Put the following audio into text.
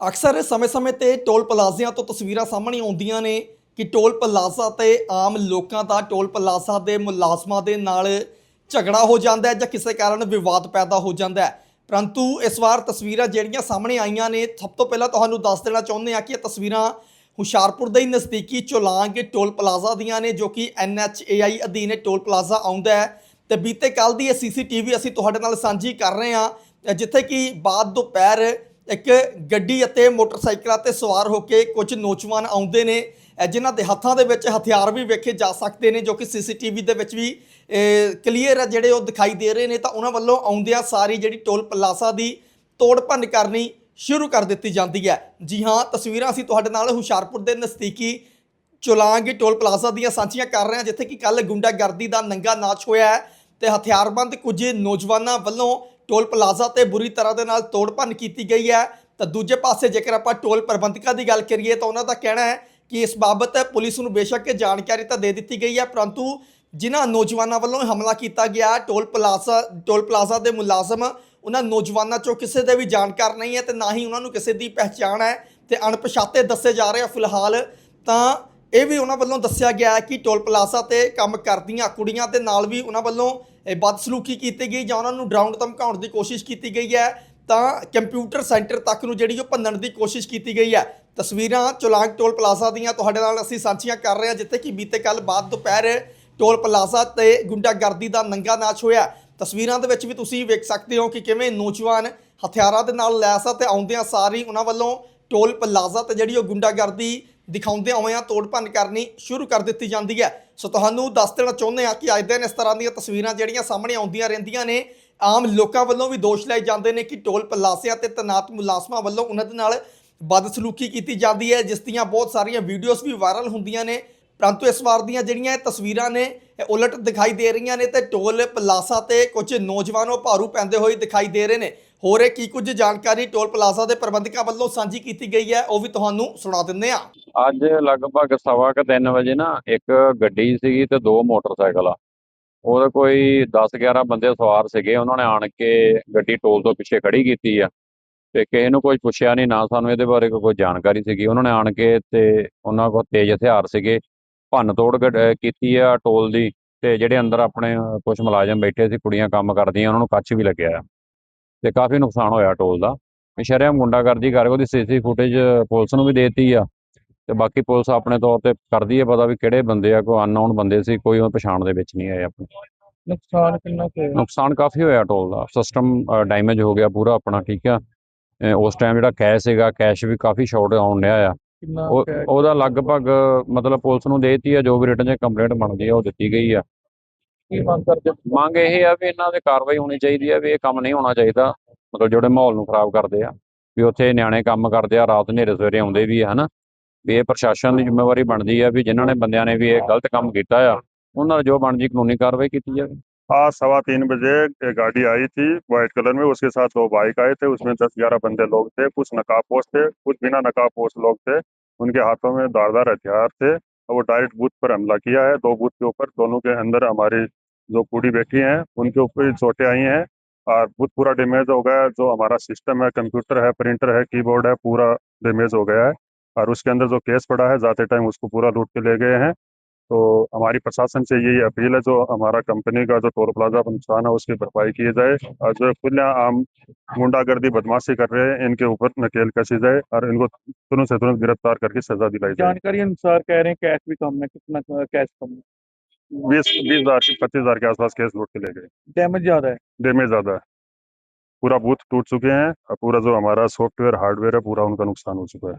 ਅਕਸਰ ਸਮੇਂ-ਸਮੇਂ ਤੇ ਟੋਲ ਪਲਾਜ਼ਿਆਂ ਤੋਂ ਤਸਵੀਰਾਂ ਸਾਹਮਣੇ ਆਉਂਦੀਆਂ ਨੇ ਕਿ ਟੋਲ ਪਲਾਜ਼ਾ ਤੇ ਆਮ ਲੋਕਾਂ ਦਾ ਟੋਲ ਪਲਾਜ਼ਾ ਦੇ ਮੁਲਾਜ਼ਮਾਂ ਦੇ ਨਾਲ ਝਗੜਾ ਹੋ ਜਾਂਦਾ ਹੈ ਜਾਂ ਕਿਸੇ ਕਾਰਨ ਵਿਵਾਦ ਪੈਦਾ ਹੋ ਜਾਂਦਾ ਹੈ। ਪਰੰਤੂ ਇਸ ਵਾਰ ਤਸਵੀਰਾਂ ਜਿਹੜੀਆਂ ਸਾਹਮਣੇ ਆਈਆਂ ਨੇ, ਸਭ ਤੋਂ ਪਹਿਲਾਂ ਤੁਹਾਨੂੰ ਦੱਸ ਦੇਣਾ ਚਾਹੁੰਦੇ ਹਾਂ ਕਿ ਇਹ ਤਸਵੀਰਾਂ ਹੁਸ਼ਿਆਰਪੁਰ ਦੇ ਨਜ਼ਦੀਕੀ ਚੋਲਾਂਗ ਟੋਲ ਪਲਾਜ਼ਾ ਦੀਆਂ ਨੇ, ਜੋ ਕਿ NHAI ਅਧੀਨ ਟੋਲ ਪਲਾਜ਼ਾ ਆਉਂਦਾ ਹੈ। ਤੇ ਬੀਤੇ ਕੱਲ ਦੀ ਇਹ ਸੀਸੀਟੀਵੀ ਅਸੀਂ ਤੁਹਾਡੇ ਨਾਲ ਸਾਂਝੀ ਕਰ ਰਹੇ ਹਾਂ, ਜਿੱਥੇ ਕਿ ਬਾਅਦ ਦੁਪਹਿਰ ਇੱਕ ਗੱਡੀ ਅਤੇ ਮੋਟਰਸਾਈਕਲਾਂ ਤੇ ਸਵਾਰ ਹੋ ਕੇ ਕੁਝ ਨੌਜਵਾਨ ਆਉਂਦੇ ਨੇ ਅ, ਜਿਨ੍ਹਾਂ ਦੇ ਹੱਥਾਂ ਦੇ ਵਿੱਚ ਹਥਿਆਰ ਵੀ ਵੇਖੇ ਜਾ ਸਕਦੇ ਨੇ ਜੋ ਕਿ ਸੀਸੀਟੀਵੀ ਦੇ ਵਿੱਚ ਵੀ ਕਲੀਅਰ ਹੈ ਜਿਹੜੇ ਉਹ ਦਿਖਾਈ ਦੇ ਰਹੇ ਨੇ ਤਾਂ ਉਹਨਾਂ ਵੱਲੋਂ ਆਉਂਦਿਆਂ ਸਾਰੀ ਜਿਹੜੀ ਟੋਲ ਪਲਾਜ਼ਾ ਦੀ ਤੋੜ ਭੰਨ ਕਰਨੀ ਸ਼ੁਰੂ ਕਰ ਦਿੱਤੀ ਜਾਂਦੀ ਹੈ। ਜੀ ਹਾਂ ਤਸਵੀਰਾਂ ਅਸੀਂ ਤੁਹਾਡੇ ਨਾਲ ਹੁਸ਼ਿਆਰਪੁਰ ਦੇ ਨਜ਼ਦੀਕੀ ਚੁਲਾਂਗ ਟੋਲ ਪਲਾਜ਼ਾ ਦੀਆਂ ਸਾਂਝੀਆਂ ਕਰ ਰਹੇ ਹਾਂ ਜਿੱਥੇ ਕਿ ਕੱਲ ਗੁੰਡਾਗਰਦੀ ਦਾ ਨੰਗਾ ਨਾਚ ਹੋਇਆ ਹੈ ਤੇ ਹਥਿਆਰਬੰਦ ਕੁਝ ਨੌਜਵਾਨਾਂ ਵੱਲੋਂ ਟੋਲ ਪਲਾਜ਼ਾ ਤੇ ਬੁਰੀ ਤਰ੍ਹਾਂ ਦੇ ਨਾਲ ਤੋੜ ਭੰਨ ਕੀਤੀ ਗਈ ਹੈ। ਤਾਂ ਦੂਜੇ ਪਾਸੇ ਜੇਕਰ ਆਪਾਂ ਟੋਲ ਪ੍ਰਬੰਧਕਾਂ ਦੀ ਗੱਲ ਕਰੀਏ ਤਾਂ ਉਹਨਾਂ ਦਾ ਕਹਿਣਾ ਹੈ ਕਿ ਇਸ ਬਾਬਤ ਪੁਲਿਸ ਨੂੰ ਬੇਸ਼ੱਕ ਜਾਣਕਾਰੀ ਤਾਂ ਦੇ ਦਿੱਤੀ ਗਈ ਹੈ, ਪਰੰਤੂ ਜਿਨ੍ਹਾਂ ਨੌਜਵਾਨਾਂ ਵੱਲੋਂ ਹਮਲਾ ਕੀਤਾ ਗਿਆ, ਟੋਲ ਪਲਾਜ਼ਾ ਟੋਲ ਪਲਾਜ਼ਾ ਦੇ ਮੁਲਾਜ਼ਮ, ਉਹਨਾਂ ਨੌਜਵਾਨਾਂ ਚੋਂ ਕਿਸੇ ਦੇ ਵੀ ਜਾਣਕਾਰ ਨਹੀਂ ਹੈ ਤੇ ਨਾ ਹੀ ਉਹਨਾਂ ਨੂੰ ਕਿਸੇ ਦੀ ਪਹਿਚਾਣ ਹੈ ਤੇ ਅਣਪਛਾਤੇ ਦੱਸੇ ਜਾ ਰਹੇ ਆ ਫਿਲਹਾਲ। ਤਾਂ ਇਹ ਵੀ ਉਹਨਾਂ ਵੱਲੋਂ ਦੱਸਿਆ ਗਿਆ ਹੈ ਕਿ ਟੋਲ ਪਲਾਜ਼ਾ ਤੇ ਕੰਮ ਕਰਦੀਆਂ ਕੁੜੀਆਂ ਦੇ ਨਾਲ ਵੀ ਉਹਨਾਂ ਵੱਲੋਂ ਬਦਸਲੂਕੀ ਕੀਤੀ ਗਈ ਜਾਂ ਉਹਨਾਂ ਨੂੰ ਡਰਾਉਣ ਧਮਕਾਉਣ ਦੀ ਕੋਸ਼ਿਸ਼ ਕੀਤੀ ਗਈ ਹੈ, ਤਾਂ ਕੰਪਿਊਟਰ ਸੈਂਟਰ ਤੱਕ ਨੂੰ ਜਿਹੜੀ ਉਹ ਭੰਨਣ ਦੀ ਕੋਸ਼ਿਸ਼ ਕੀਤੀ ਗਈ ਹੈ। ਤਸਵੀਰਾਂ ਚੋਲਾਂਗ ਟੋਲ ਪਲਾਜ਼ਾ ਦੀਆਂ ਤੁਹਾਡੇ ਨਾਲ ਅਸੀਂ ਸਾਂਝੀਆਂ ਕਰ ਰਹੇ ਹਾਂ, ਜਿੱਥੇ ਕਿ ਬੀਤੇ ਕੱਲ ਬਾਅਦ ਦੁਪਹਿਰ ਟੋਲ ਪਲਾਜ਼ਾ ਤੇ ਗੁੰਡਾਗਰਦੀ ਦਾ ਨੰਗਾ ਨਾਚ ਹੋਇਆ। ਤਸਵੀਰਾਂ ਦੇ ਵਿੱਚ ਵੀ ਤੁਸੀਂ ਵੇਖ ਸਕਦੇ ਹੋ ਕਿ ਕਿਵੇਂ ਨੌਜਵਾਨ ਹਥਿਆਰਾਂ ਦੇ ਨਾਲ ਲੈਸ ਆ ਤੇ ਆਉਂਦਿਆਂ ਸਾਰੀ ਉਹਨਾਂ ਵੱਲੋਂ ਟੋਲ ਪਲਾਜ਼ਾ ਤੇ ਜਿਹੜੀ ਉਹ ਗੁੰਡਾਗਰਦੀ ਦਿਖਾਉਂਦੇ ਹੋਇਆਂ ਤੋੜ ਭੰਨ ਕਰਨੀ ਸ਼ੁਰੂ ਕਰ ਦਿੱਤੀ ਜਾਂਦੀ ਹੈ। ਸੋ ਤੁਹਾਨੂੰ ਦੱਸ ਦੇਣਾ ਚਾਹੁੰਦੇ ਹਾਂ ਕਿ ਅੱਜ ਦਿਨ ਇਸ ਤਰ੍ਹਾਂ ਦੀਆਂ ਤਸਵੀਰਾਂ ਜਿਹੜੀਆਂ ਸਾਹਮਣੇ ਆਉਂਦੀਆਂ ਰਹਿੰਦੀਆਂ ਨੇ, ਆਮ ਲੋਕਾਂ ਵੱਲੋਂ ਵੀ ਦੋਸ਼ ਲਾਏ ਜਾਂਦੇ ਨੇ ਕਿ ਟੋਲ ਪਲਾਸਿਆਂ ਤੇ ਤਨਾਤ ਮੁਲਾਜ਼ਮਾਂ ਵੱਲੋਂ ਉਹਨਾਂ ਦੇ ਨਾਲ ਬਦਸਲੂਕੀ ਕੀਤੀ ਜਾਂਦੀ ਹੈ, ਜਿਸ ਦੀਆਂ ਬਹੁਤ ਸਾਰੀਆਂ ਵੀਡੀਓਜ਼ ਵੀ ਵਾਇਰਲ ਹੁੰਦੀਆਂ ਨੇ। ਪਰੰਤੂ ਇਸ ਵਾਰ ਦੀਆਂ ਜਿਹੜੀਆਂ ਇਹ ਤਸਵੀਰਾਂ ਨੇ, ਇਹ ਉਲਟ ਦਿਖਾਈ ਦੇ ਰਹੀਆਂ ਨੇ ਤੇ ਟੋਲ ਪਲਾਸਾ ਤੇ ਕੁਝ ਨੌਜਵਾਨ ਉਹ ਭਾਰੂ ਪੈਂਦੇ ਹੋਏ ਦਿਖਾਈ ਦੇ ਰਹੇ ਨੇ। ਹੋਰ ਇਹ ਕੀ ਕੁਝ ਜਾਣਕਾਰੀ ਟੋਲ ਪਲਾਜ਼ਾ ਦੇ ਪ੍ਰਬੰਧਕਾਂ ਵੱਲੋਂ ਸਾਂਝੀ ਕੀਤੀ ਗਈ ਹੈ, ਉਹ ਵੀ ਤੁਹਾਨੂੰ ਸੁਣਾ ਦਿੰਦੇ ਹਾਂ। ਅੱਜ ਲਗਭਗ ਸਵਾ ਕੁ ਤਿੰਨ ਵਜੇ ਨਾ ਇੱਕ ਗੱਡੀ ਸੀਗੀ ਤੇ ਦੋ ਮੋਟਰਸਾਈਕਲ ਆ। ਉਹਦੇ ਕੋਈ 10 11 ਬੰਦੇ ਸਵਾਰ ਸੀਗੇ, ਉਹਨਾਂ ਨੇ ਆਣ ਕੇ ਗੱਡੀ ਟੋਲ ਤੋਂ ਪਿੱਛੇ ਖੜੀ ਕੀਤੀ ਆ। ਤੇ ਕਿਸੇ ਨੂੰ ਕੋਈ ਪੁੱਛਿਆ ਨਹੀਂ ਨਾ ਸਾਨੂੰ ਇਹਦੇ ਬਾਰੇ ਕੋਈ ਜਾਣਕਾਰੀ ਸੀਗੀ। ਉਹਨਾਂ ਨੇ ਆਣ ਕੇ ਤੇ ਉਹਨਾਂ ਕੋਲ ਤੇਜ਼ ਹਥਿਆਰ ਸੀਗੇ, ਭੰਨ ਤੋੜ ਕੀਤੀ ਆ ਟੋਲ ਦੀ, ਤੇ ਜਿਹੜੇ ਅੰਦਰ ਆਪਣੇ ਕੁਝ ਮੁਲਾਜ਼ਮ ਬੈਠੇ ਸੀ, ਕੁੜੀਆਂ ਕੰਮ ਕਰਦੀਆਂ, ਉਹਨਾਂ ਨੂੰ ਕੱਚ ਵੀ ਲੱਗਿਆ ਆ। ਤੇ ਕਾਫੀ ਨੁਕਸਾਨ ਹੋਇਆ ਟੋਲ ਦਾ। ਸ਼ਰੇਆਮ ਗੁੰਡਾਗਰਦੀ ਕਰਕੇ ਉਹਦੀ ਸੀਸੀ ਫੁਟੇਜ ਪੁਲਿਸ ਨੂੰ ਵੀ ਦੇਤੀ ਆ। ਤੇ ਬਾਕੀ ਪੁਲਿਸ ਆਪਣੇ ਤੌਰ ਤੇ ਕਰਦੀ ਹੈ ਪਤਾ ਵੀ ਕਿਹੜੇ ਬੰਦੇ ਆ ਕੋਈ ਅਨਨੋਨ ਬੰਦੇ ਸੀ ਕੋਈ ਉਹ ਪਛਾਣ ਦੇ ਵਿੱਚ ਨਹੀਂ ਆਏ ਆਪਣੇ ਨੁਕਸਾਨ ਕਿੰਨਾ ਹੋਇਆ? ਨੁਕਸਾਨ ਕਾਫੀ ਹੋਇਆ ਟੋਲ ਦਾ। ਸਿਸਟਮ ਡੈਮੇਜ ਹੋ ਗਿਆ ਪੂਰਾ ਆਪਣਾ ਠੀਕ ਆ। ਉਸ ਟਾਈਮ ਜਿਹੜਾ ਕੈਸ਼ ਸੀਗਾ ਕੈਸ਼ ਵੀ ਕਾਫੀ ਸ਼ਾਰਟ ਆਉਣ ਡਿਆ ਆ? ਉਹਦਾ ਲਗਭਗ ਮਤਲਬ ਪੁਲਿਸ ਨੂੰ ਦੇਤੀ ਆ ਜੋ ਵੀ ਰਿਟਨ 'ਚ ਕੰਪਲੇਂਟ ਬਣਦੀ ਆ ਉਹ ਦਿੱਤੀ ਗਈ ਆ। ਕੀ ਮੰਗ ਕਰਦੇ ਮੰਗ ਇਹ ਆ ਵੀ ਇਹਨਾਂ ਦੇ ਕਾਰਵਾਈ ਹੋਣੀ ਚਾਹੀਦੀ ਆ ਵੀ ਇਹ ਕੰਮ ਨਹੀਂ ਹੋਣਾ ਚਾਹੀਦਾ ਮਤਲਬ ਜਿਹੜੇ ਮਾਹੌਲ ਨੂੰ ਖਰਾਬ ਕਰਦੇ ਆ ਵੀ ਉੱਥੇ ਨਿਆਣੇ ਕੰਮ ਕਰਦੇ ਆ ਰਾਤ ਹਨੇਰੇ ਸਵੇਰੇ ਆਉਂਦੇ ਵੀ ਆ ਹਨਾ ਵੀ ਇਹ ਪ੍ਰਸ਼ਾਸਨ ਦੀ ਜ਼ਿੰਮੇਵਾਰੀ ਬਣਦੀ ਆ ਵੀ ਜਿਨ੍ਹਾਂ ਨੇ ਬੰਦਿਆਂ ਨੇ ਵੀ ਇਹ ਗਲਤ ਕੰਮ ਕੀਤਾ ਆ ਉਹਨਾਂ ਦਾ ਜੋ ਬਣਦੀ ਕਾਨੂੰਨੀ ਕਾਰਵਾਈ ਕੀਤੀ ਜਾਵੇ आज सवा तीन बजे एक गाड़ी आई थी व्हाइट कलर में उसके साथ दो बाइक आए थे उसमें दस ग्यारह बंदे लोग थे कुछ नकाबपोश थे कुछ बिना नकाबपोश लोग थे उनके हाथों में धारदार हथियार थे और वो डायरेक्ट बूथ पर हमला किया है। दो बूथ के ऊपर दोनों के अंदर हमारी जो कूड़ी बैठी हैं, उनके ऊपर चोटें आई हैं और बूथ पूरा डैमेज हो गया है। जो हमारा सिस्टम है कंप्यूटर है प्रिंटर है कीबोर्ड है, पूरा डैमेज हो गया है। और उसके अंदर जो केस पड़ा है जाते टाइम उसको पूरा लूट के ले गए हैं। तो हमारी प्रशासन से यही अपील है जो हमारा कंपनी का जो टोल प्लाजा का नुकसान है उसकी भरपाई की जाए। और जो खुले आम गुंडागर्दी बदमाशी कर रहे हैं इनके ऊपर नकेल कसी जाए और इनको तुरंत से तुरंत गिरफ़्तार करके सजा दिलाई जाए। जानकारी अनुसार कह रहे हैं कैश भी कम है कितना कैश कम है? बीस बीस हज़ार पच्चीस हज़ार के आसपास कैश लूट के ले गए। डैमेज ज़्यादा है? डैमेज ज़्यादा है। पूरा बूथ टूट चुके हैं और पूरा जो हमारा सॉफ्टवेयर हार्डवेयर है पूरा उनका नुकसान हो चुका है।